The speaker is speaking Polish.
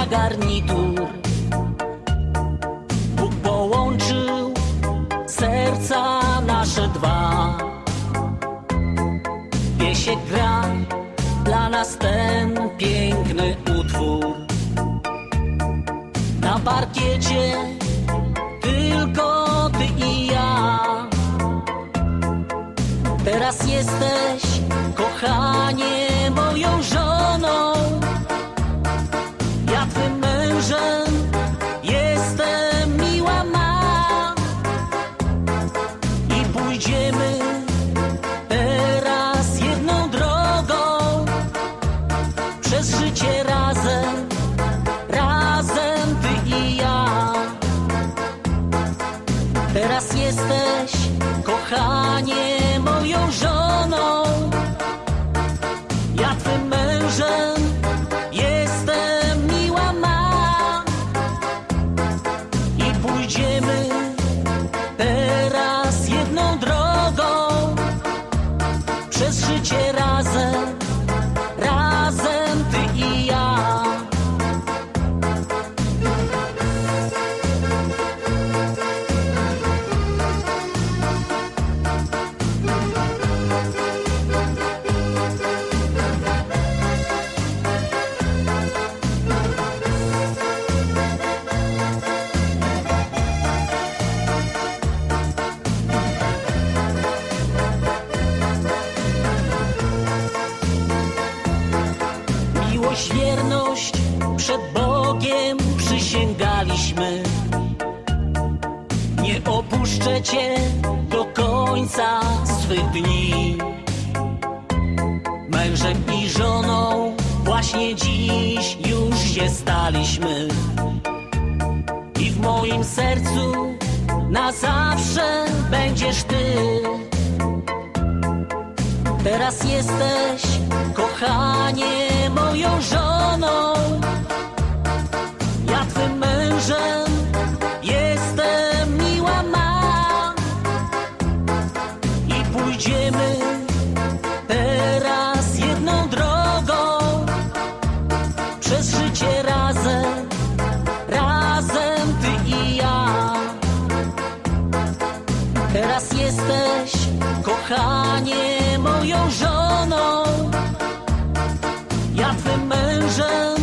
jak garnitur. Bóg połączył serca nasze dwa. Piesiek gra dla nas ten piękny utwór. Na parkiecie tylko ty i ja. Teraz jesteś, kochanie, moją Teraz jesteś, kochanie, moją żoną. Bogiem przysięgaliśmy. Nie opuszczę Cię do końca swych dni. Mężem i żoną właśnie dziś już się staliśmy. I w moim sercu na zawsze będziesz Ty. Teraz jesteś, kochanie, moją żoną. Twym mężem jestem miła ma. I pójdziemy teraz jedną drogą przez życie razem, razem ty i ja. Teraz jesteś, kochanie, moją żoną. Ja twym mężem